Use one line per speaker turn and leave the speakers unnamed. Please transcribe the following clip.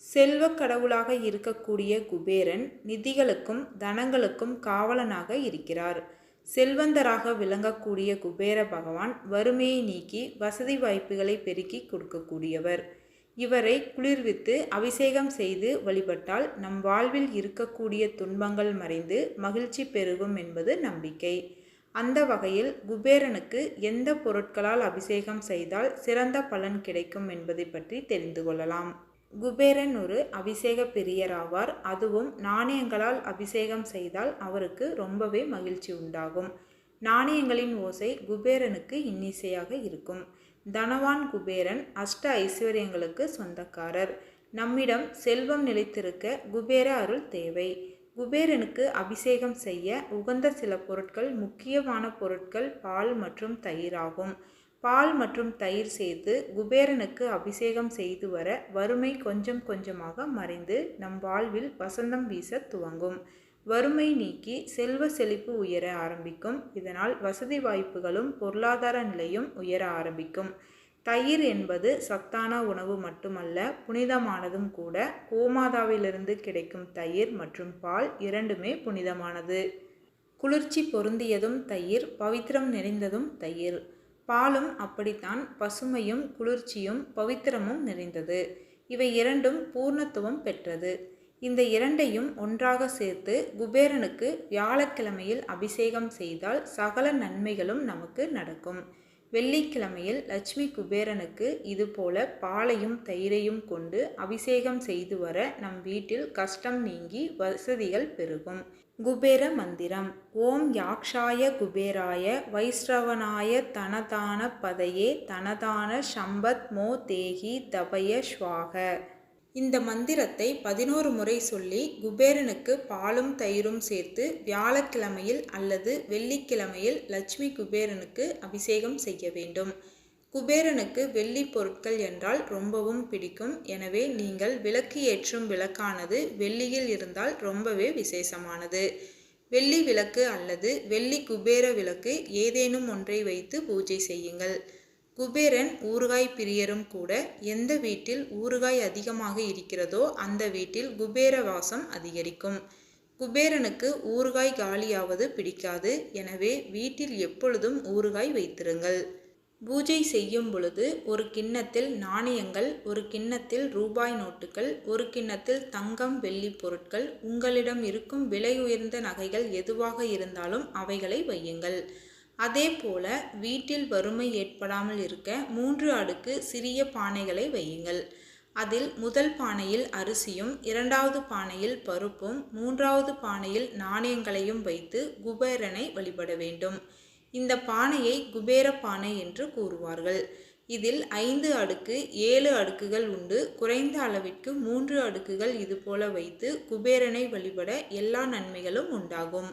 செல்வக் கடவுளாக இருக்கக்கூடிய குபேரன் நிதிகளுக்கும் தனங்களுக்கும் காவலனாக இருக்கிறார். செல்வந்தராக விளங்கக்கூடிய குபேர பகவான் வறுமையை நீக்கி வசதி வாய்ப்புகளை பெருக்கி கொடுக்கக்கூடியவர். இவரை குளிர்வித்து அபிஷேகம் செய்து வழிபட்டால் நம் வாழ்வில் இருக்கக்கூடிய துன்பங்கள் மறைந்து மகிழ்ச்சி பெருகும் என்பது நம்பிக்கை. அந்த வகையில் குபேரனுக்கு எந்த பொருட்களால் அபிஷேகம் செய்தால் சிறந்த பலன் கிடைக்கும் என்பதை பற்றி தெரிந்து கொள்ளலாம். குபேரன் ஒரு அபிஷேக பிரியராவார் அதுவும் நாணயங்களால் அபிஷேகம் செய்தால் அவருக்கு ரொம்பவே மகிழ்ச்சி உண்டாகும். நாணயங்களின் ஓசை குபேரனுக்கு இன்னிசையாக இருக்கும். தனவான் குபேரன் அஷ்ட ஐஸ்வர்யங்களுக்கு சொந்தக்காரர். நம்மிடம் செல்வம் நிலைத்திருக்க குபேர அருள் தேவை. குபேரனுக்கு அபிஷேகம் செய்ய உகந்த சில பொருட்கள் முக்கியமான பொருட்கள் பால் மற்றும் தயிர் ஆகும் பால் மற்றும் தயிர் சேர்த்து குபேரனுக்கு அபிஷேகம் செய்து வர வறுமை கொஞ்சம் கொஞ்சமாக மறைந்து நம் வாழ்வில் வசந்தம் வீச துவங்கும். வறுமை நீக்கி செல்வ செழிப்பு உயர ஆரம்பிக்கும். இதனால் வசதி வாய்ப்புகளும் பொருளாதார நிலையும் உயர ஆரம்பிக்கும். தயிர் என்பது சத்தான உணவு மட்டுமல்ல புனிதமானதும் கூட. கோமாதாவிலிருந்து கிடைக்கும் தயிர் மற்றும் பால் இரண்டுமே புனிதமானது. குளிர்ச்சி பொருந்தியதும் தயிர் பவித்திரம் நிறைந்ததும் தயிர். பாலும் அப்படித்தான் பசுமையும் குளிர்ச்சியும் பவித்திரமும் நிறைந்தது. இவை இரண்டும் பூர்ணத்துவம் பெற்றது. இந்த இரண்டையும் ஒன்றாக சேர்த்து குபேரனுக்கு வியாழக்கிழமையில் அபிஷேகம் செய்தால் சகல நன்மைகளும் நமக்கு நடக்கும். வெள்ளிக்கிழமையில் லட்சுமி குபேரனுக்கு இதுபோல பாலையும் தயிரையும் கொண்டு அபிஷேகம் செய்து வர நம் வீட்டில் கஷ்டம் நீங்கி வசதிகள் பெருகும். குபேர மந்திரம். ஓம் யாக்ஷாய குபேராய வைஷ்ணவனாய தனதான பதையே தனதான சம்பத் மோ தேகி தபய ஸ்வாக. இந்த மந்திரத்தை பதினோரு முறை சொல்லி குபேரனுக்கு பாலும் தயிரும் சேர்த்து வியாழக்கிழமையில் அல்லது வெள்ளிக்கிழமையில் லட்சுமி குபேரனுக்கு அபிஷேகம் செய்ய வேண்டும். குபேரனுக்கு வெள்ளி பொருட்கள் என்றால் ரொம்பவும் பிடிக்கும். எனவே நீங்கள் விளக்கு ஏற்றும் விளக்கானது வெள்ளியில் இருந்தால் ரொம்பவே விசேஷமானது. வெள்ளி விளக்கு அல்லது வெள்ளி குபேர விளக்கு ஏதேனும் ஒன்றை வைத்து பூஜை செய்யுங்கள். குபேரன் ஊறுகாய் பிரியரும் கூட எந்த வீட்டில் ஊறுகாய் அதிகமாக இருக்கிறதோ அந்த வீட்டில் குபேர வாசம் அதிகரிக்கும். குபேரனுக்கு ஊறுகாய் காலியாவது பிடிக்காது. எனவே வீட்டில் எப்பொழுதும் ஊறுகாய் வைத்திருங்கள். பூஜை செய்யும் பொழுது ஒரு கிண்ணத்தில் நாணயங்கள் ஒரு கிண்ணத்தில் ரூபாய் நோட்டுகள் ஒரு கிண்ணத்தில் தங்கம் வெள்ளி பொருட்கள் உங்களிடம் இருக்கும் விலை உயர்ந்த நகைகள் எதுவாக இருந்தாலும் அவைகளை வையுங்கள். அதே போல வீட்டில் வறுமை ஏற்படாமல் இருக்க மூன்று அடுக்கு சிறிய பானைகளை வையுங்கள். அதில் முதல் பானையில் அரிசியும் இரண்டாவது பானையில் பருப்பும் மூன்றாவது பானையில் நாணயங்களையும் வைத்து குபேரனை வழிபட வேண்டும். இந்த பானையை குபேர பானை என்று கூறுவார்கள். இதில் ஐந்து அடுக்கு ஏழு அடுக்குகள் உண்டு. குறைந்த அளவிற்கு மூன்று அடுக்குகள் இதுபோல வைத்து குபேரனை வழிபட எல்லா நன்மைகளும் உண்டாகும்.